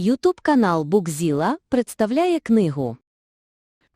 Ютуб канал Букзіла представляє книгу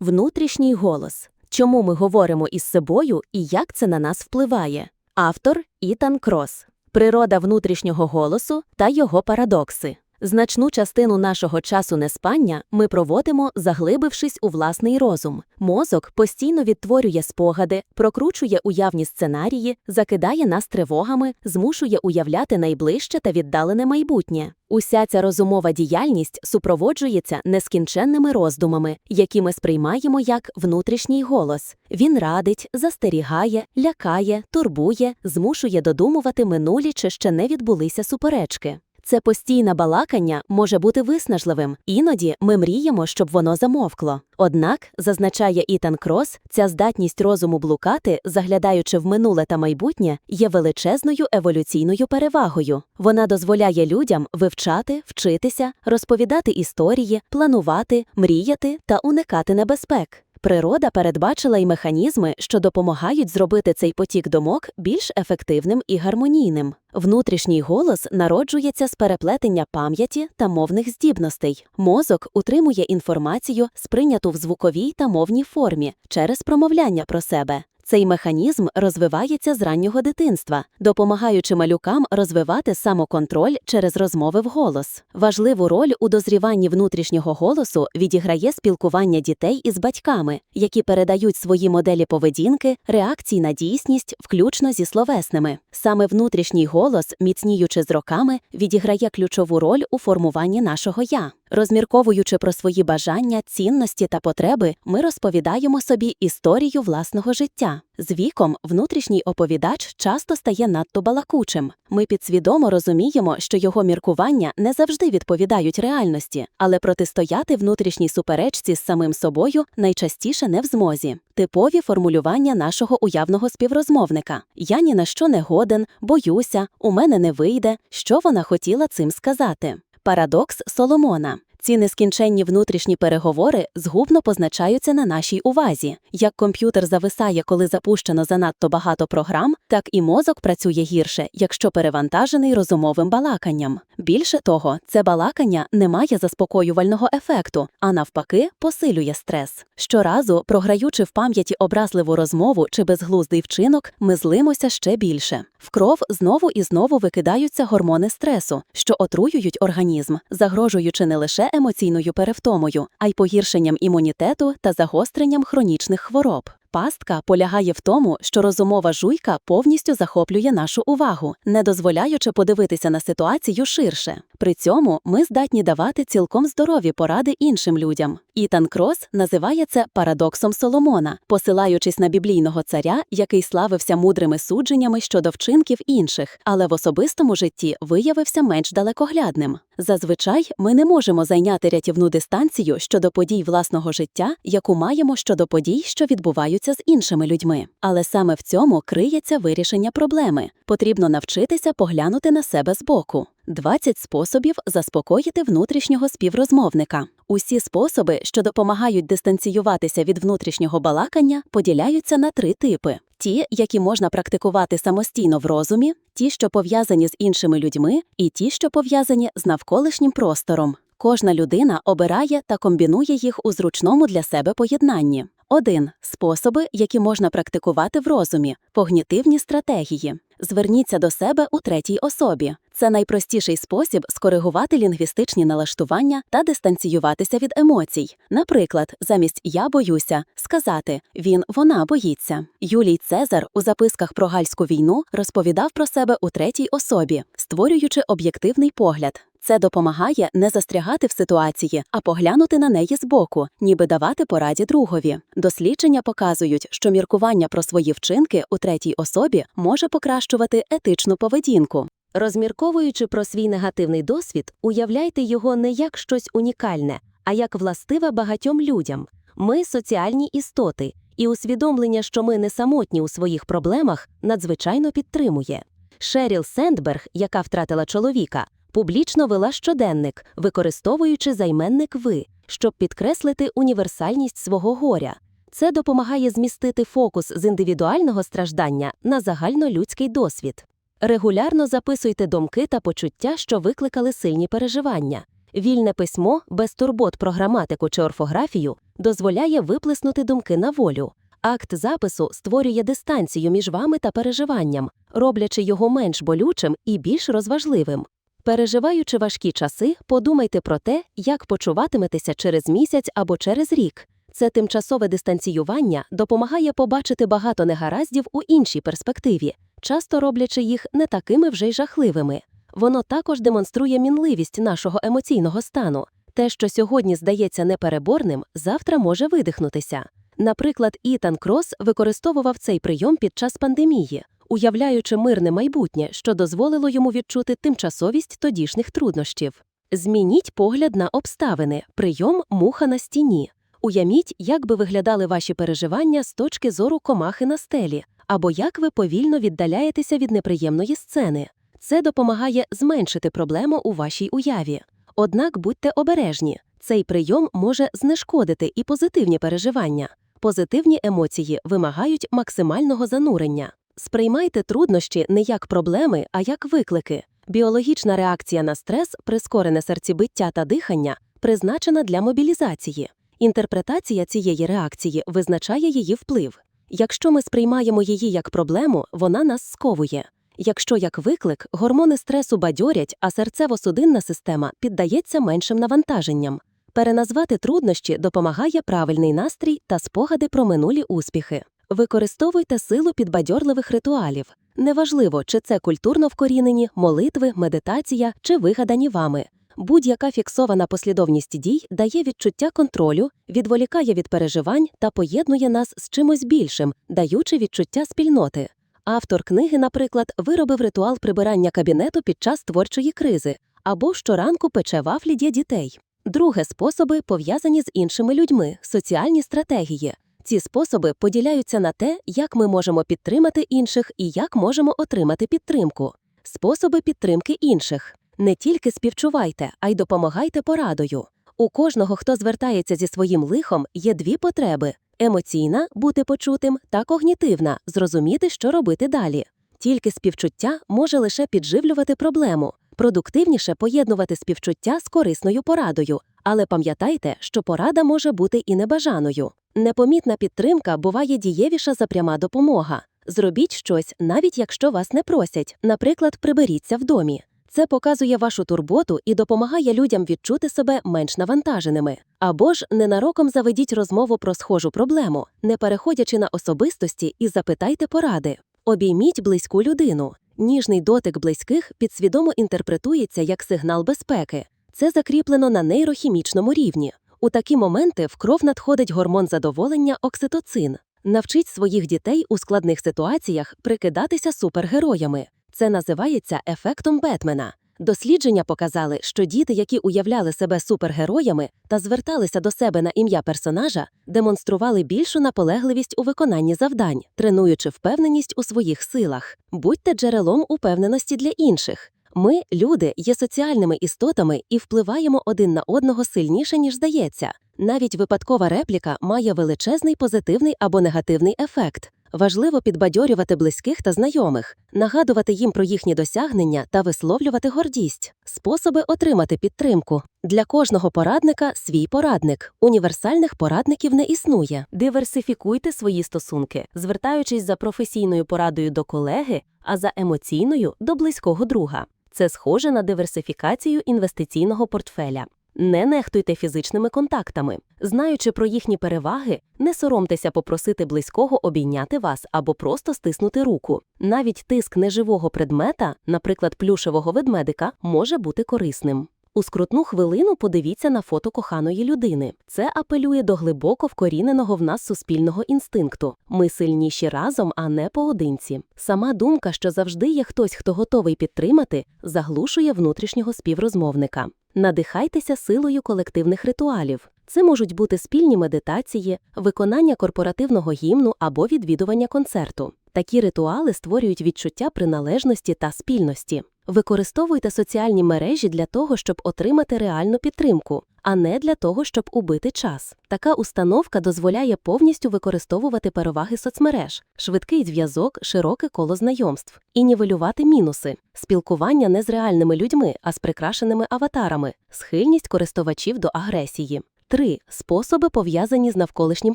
Внутрішній голос. Чому ми говоримо із собою і як це на нас впливає? Автор Ітан Крос. Природа внутрішнього голосу та його парадокси. Значну частину нашого часу неспання ми проводимо, заглибившись у власний розум. Мозок постійно відтворює спогади, прокручує уявні сценарії, закидає нас тривогами, змушує уявляти найближче та віддалене майбутнє. Уся ця розумова діяльність супроводжується нескінченними роздумами, які ми сприймаємо як внутрішній голос. Він радить, застерігає, лякає, турбує, змушує додумувати минулі чи ще не відбулися суперечки. Це постійне балакання може бути виснажливим, іноді ми мріємо, щоб воно замовкло. Однак, зазначає Ітан Крос, ця здатність розуму блукати, заглядаючи в минуле та майбутнє, є величезною еволюційною перевагою. Вона дозволяє людям вивчати, вчитися, розповідати історії, планувати, мріяти та уникати небезпек. Природа передбачила й механізми, що допомагають зробити цей потік думок більш ефективним і гармонійним. Внутрішній голос народжується з переплетення пам'яті та мовних здібностей. Мозок утримує інформацію, сприйняту в звуковій та мовній формі, через промовляння про себе. Цей механізм розвивається з раннього дитинства, допомагаючи малюкам розвивати самоконтроль через розмови вголос. Важливу роль у дозріванні внутрішнього голосу відіграє спілкування дітей із батьками, які передають свої моделі поведінки, реакцій на дійсність, включно зі словесними. Саме внутрішній голос, міцніючи з роками, відіграє ключову роль у формуванні нашого я. Розмірковуючи про свої бажання, цінності та потреби, ми розповідаємо собі історію власного життя. З віком внутрішній оповідач часто стає надто балакучим. Ми підсвідомо розуміємо, що його міркування не завжди відповідають реальності, але протистояти внутрішній суперечці з самим собою найчастіше не в змозі. Типові формулювання нашого уявного співрозмовника: Я ні на що не годен, боюся, у мене не вийде. Що вона хотіла цим сказати? Парадокс Соломона. Ці нескінченні внутрішні переговори згубно позначаються на нашій увазі. Як комп'ютер зависає, коли запущено занадто багато програм, так і мозок працює гірше, якщо перевантажений розумовим балаканням. Більше того, це балакання не має заспокоювального ефекту, а навпаки, посилює стрес. Щоразу, програючи в пам'яті образливу розмову чи безглуздий вчинок, ми злимося ще більше. В кров знову і знову викидаються гормони стресу, що отруюють організм, загрожуючи не лише емоційною перевтомою, а й погіршенням імунітету та загостренням хронічних хвороб. Пастка полягає в тому, що розумова жуйка повністю захоплює нашу увагу, не дозволяючи подивитися на ситуацію ширше. При цьому ми здатні давати цілком здорові поради іншим людям. Ітан Крос називає це парадоксом Соломона, посилаючись на біблійного царя, який славився мудрими судженнями щодо вчинків інших, але в особистому житті виявився менш далекоглядним. Зазвичай ми не можемо зайняти рятівну дистанцію щодо подій власного життя, яку маємо щодо подій, що відбуваються з іншими людьми. Але саме в цьому криється вирішення проблеми. Потрібно навчитися поглянути на себе збоку. 20 способів заспокоїти внутрішнього співрозмовника. Усі способи, що допомагають дистанціюватися від внутрішнього балакання, поділяються на три типи: ті, які можна практикувати самостійно в розумі, ті, що пов'язані з іншими людьми, і ті, що пов'язані з навколишнім простором. Кожна людина обирає та комбінує їх у зручному для себе поєднанні. 1. Способи, які можна практикувати в розумі, когнітивні стратегії. Зверніться до себе у третій особі. Це найпростіший спосіб скоригувати лінгвістичні налаштування та дистанціюватися від емоцій. Наприклад, замість я боюся сказати він вона боїться. Юлій Цезар у записках про гальську війну розповідав про себе у третій особі, створюючи об'єктивний погляд. Це допомагає не застрягати в ситуації, а поглянути на неї збоку, ніби давати пораді другові. Дослідження показують, що міркування про свої вчинки у третій особі може покращувати етичну поведінку. Розмірковуючи про свій негативний досвід, уявляйте його не як щось унікальне, а як властиве багатьом людям. Ми соціальні істоти, і усвідомлення, що ми не самотні у своїх проблемах, надзвичайно підтримує. Шеріл Сендберг, яка втратила чоловіка, публічно вела щоденник, використовуючи займенник ви, щоб підкреслити універсальність свого горя. Це допомагає змістити фокус з індивідуального страждання на загальнолюдський досвід. Регулярно записуйте думки та почуття, що викликали сильні переживання. Вільне письмо без турбот про граматику чи орфографію дозволяє виплеснути думки на волю. Акт запису створює дистанцію між вами та переживанням, роблячи його менш болючим і більш розважливим. Переживаючи важкі часи, подумайте про те, як почуватиметеся через місяць або через рік. Це тимчасове дистанціювання допомагає побачити багато негараздів у іншій перспективі, часто роблячи їх не такими вже й жахливими. Воно також демонструє мінливість нашого емоційного стану. Те, що сьогодні здається непереборним, завтра може видихнутися. Наприклад, Ітан Крос використовував цей прийом під час пандемії, уявляючи мирне майбутнє, що дозволило йому відчути тимчасовість тодішніх труднощів. Змініть погляд на обставини, прийом муха на стіні. Уявіть, як би виглядали ваші переживання з точки зору комахи на стелі, або як ви повільно віддаляєтеся від неприємної сцени. Це допомагає зменшити проблему у вашій уяві. Однак будьте обережні, цей прийом може знешкодити і позитивні переживання. Позитивні емоції вимагають максимального занурення. Сприймайте труднощі не як проблеми, а як виклики. Біологічна реакція на стрес, прискорене серцебиття та дихання, призначена для мобілізації. Інтерпретація цієї реакції визначає її вплив. Якщо ми сприймаємо її як проблему, вона нас сковує. Якщо як виклик, гормони стресу бадьорять, а серцево-судинна система піддається меншим навантаженням. Переназвати труднощі допомагає правильний настрій та спогади про минулі успіхи. Використовуйте силу підбадьорливих ритуалів. Неважливо, чи це культурно вкорінені, молитви, медитація чи вигадані вами. Будь-яка фіксована послідовність дій дає відчуття контролю, відволікає від переживань та поєднує нас з чимось більшим, даючи відчуття спільноти. Автор книги, наприклад, виробив ритуал прибирання кабінету під час творчої кризи або щоранку пече вафлі для дітей. Друге способи пов'язані з іншими людьми, соціальні стратегії. Ці способи поділяються на те, як ми можемо підтримати інших і як можемо отримати підтримку. Способи підтримки інших. Не тільки співчувайте, а й допомагайте порадою. У кожного, хто звертається зі своїм лихом, є дві потреби: емоційна бути почутим та когнітивна зрозуміти, що робити далі. Тільки співчуття може лише підживлювати проблему, продуктивніше поєднувати співчуття з корисною порадою, але пам'ятайте, що порада може бути і небажаною. Непомітна підтримка буває дієвіша за пряма допомога. Зробіть щось, навіть якщо вас не просять, наприклад, приберіться в домі. Це показує вашу турботу і допомагає людям відчути себе менш навантаженими. Або ж ненароком заведіть розмову про схожу проблему, не переходячи на особистості і запитайте поради. Обійміть близьку людину. Ніжний дотик близьких підсвідомо інтерпретується як сигнал безпеки. Це закріплено на нейрохімічному рівні. У такі моменти в кров надходить гормон задоволення окситоцин. Навчіть своїх дітей у складних ситуаціях прикидатися супергероями. Це називається ефектом Бетмена. Дослідження показали, що діти, які уявляли себе супергероями та зверталися до себе на ім'я персонажа, демонстрували більшу наполегливість у виконанні завдань, тренуючи впевненість у своїх силах. Будьте джерелом упевненості для інших. Ми, люди, є соціальними істотами і впливаємо один на одного сильніше, ніж здається. Навіть випадкова репліка має величезний позитивний або негативний ефект. Важливо підбадьорювати близьких та знайомих, нагадувати їм про їхні досягнення та висловлювати гордість, способи отримати підтримку. Для кожного порадника свій порадник. Універсальних порадників не існує. Диверсифікуйте свої стосунки, звертаючись за професійною порадою до колеги, а за емоційною до близького друга. Це схоже на диверсифікацію інвестиційного портфеля. Не нехтуйте фізичними контактами. Знаючи про їхні переваги, не соромтеся попросити близького обійняти вас або просто стиснути руку. Навіть тиск неживого предмета, наприклад, плюшевого ведмедика, може бути корисним. У скрутну хвилину подивіться на фото коханої людини. Це апелює до глибоко вкоріненого в нас суспільного інстинкту. Ми сильніші разом, а не поодинці. Сама думка, що завжди є хтось, хто готовий підтримати, заглушує внутрішнього співрозмовника. Надихайтеся силою колективних ритуалів. Це можуть бути спільні медитації, виконання корпоративного гімну або відвідування концерту. Такі ритуали створюють відчуття приналежності та спільності. Використовуйте соціальні мережі для того, щоб отримати реальну підтримку, а не для того, щоб убити час. Така установка дозволяє повністю використовувати переваги соцмереж, швидкий зв'язок, широке коло знайомств і нівелювати мінуси, спілкування не з реальними людьми, а з прикрашеними аватарами, схильність користувачів до агресії. 3. Способи пов'язані з навколишнім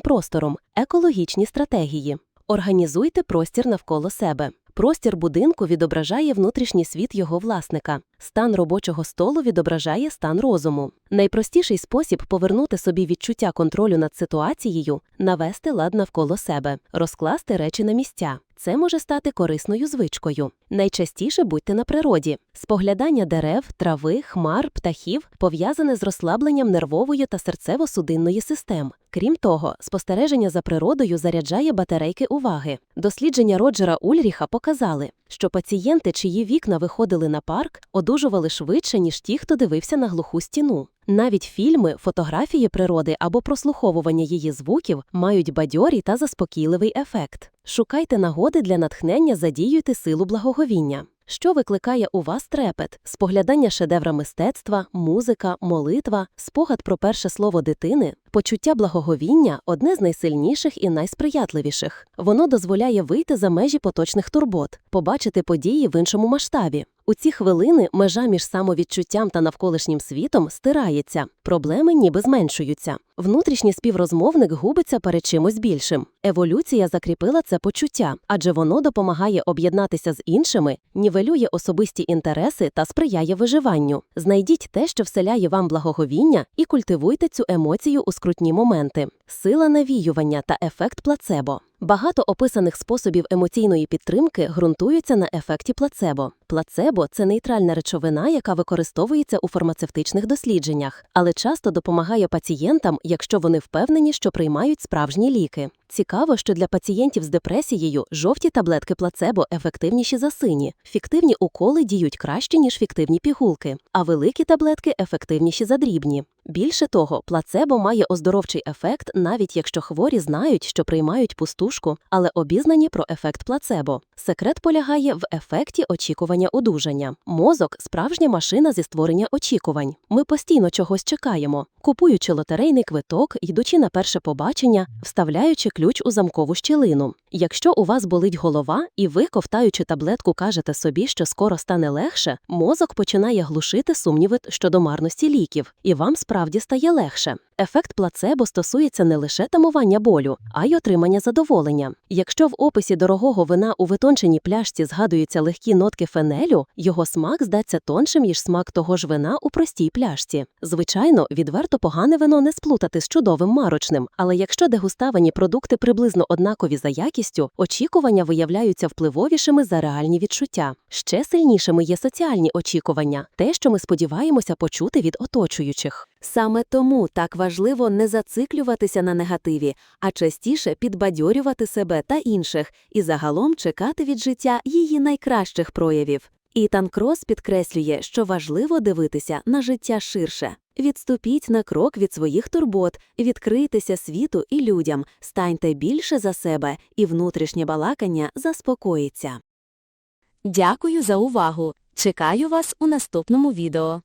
простором, екологічні стратегії. Організуйте простір навколо себе. Простір будинку відображає внутрішній світ його власника. Стан робочого столу відображає стан розуму. Найпростіший спосіб повернути собі відчуття контролю над ситуацією навести лад навколо себе, розкласти речі на місця. Це може стати корисною звичкою. Найчастіше будьте на природі. Споглядання дерев, трави, хмар, птахів пов'язане з розслабленням нервової та серцево-судинної систем. Крім того, спостереження за природою заряджає батарейки уваги. Дослідження Роджера Ульріха показали, що пацієнти, чиї вікна виходили на парк, одужували швидше, ніж ті, хто дивився на глуху стіну. Навіть фільми, фотографії природи або прослуховування її звуків мають бадьорий та заспокійливий ефект. Шукайте нагоди для натхнення, задіюйте силу благоговіння. Що викликає у вас трепет, споглядання шедевра мистецтва, музика, молитва, спогад про перше слово дитини, почуття благоговіння одне з найсильніших і найсприятливіших. Воно дозволяє вийти за межі поточних турбот, побачити події в іншому масштабі. У ці хвилини межа між самовідчуттям та навколишнім світом стирається, проблеми ніби зменшуються. Внутрішній співрозмовник губиться перед чимось більшим. Еволюція закріпила це почуття, адже воно допомагає об'єднатися з іншими, нівелює особисті інтереси та сприяє виживанню. Знайдіть те, що вселяє вам благоговіння, і культивуйте цю емоцію у скрутні моменти. Сила навіювання та ефект плацебо. Багато описаних способів емоційної підтримки ґрунтуються на ефекті плацебо. Плацебо це нейтральна речовина, яка використовується у фармацевтичних дослідженнях, але часто допомагає пацієнтам, якщо вони впевнені, що приймають справжні ліки. Цікаво, що для пацієнтів з депресією жовті таблетки плацебо ефективніші за сині, фіктивні уколи діють краще, ніж фіктивні пігулки, а великі таблетки ефективніші за дрібні. Більше того, плацебо має оздоровчий ефект, навіть якщо хворі знають, що приймають пустушку, але обізнані про ефект плацебо. Секрет полягає в ефекті очікування одужання. Мозок справжня машина зі створення очікувань. Ми постійно чогось чекаємо, купуючи лотерейний квиток, йдучи на перше побачення, вставляючи ключ у замкову щілину. Якщо у вас болить голова, і ви, ковтаючи таблетку, кажете собі, що скоро стане легше, мозок починає глушити сумніви щодо марності ліків, і вам справді стає легше. Ефект плацебо стосується не лише тамування болю, а й отримання задоволення. Якщо в описі дорогого вина у витонченій пляшці згадуються легкі нотки фенелю, його смак здаться тоншим, ніж смак того ж вина у простій пляшці. Звичайно, відверто погане вино не сплутати з чудовим марочним, але якщо дегуставані продукти приблизно однакові за якістю, очікування виявляються впливовішими за реальні відчуття. Ще сильнішими є соціальні очікування, те, що ми сподіваємося почути від оточуючих. Саме тому так важливо не зациклюватися на негативі, а частіше підбадьорювати себе та інших і загалом чекати від життя її найкращих проявів. Ітан Крос підкреслює, що важливо дивитися на життя ширше. Відступіть на крок від своїх турбот, відкрийтеся світу і людям, станьте більше за себе, і внутрішнє балакання заспокоїться. Дякую за увагу. Чекаю вас у наступному відео.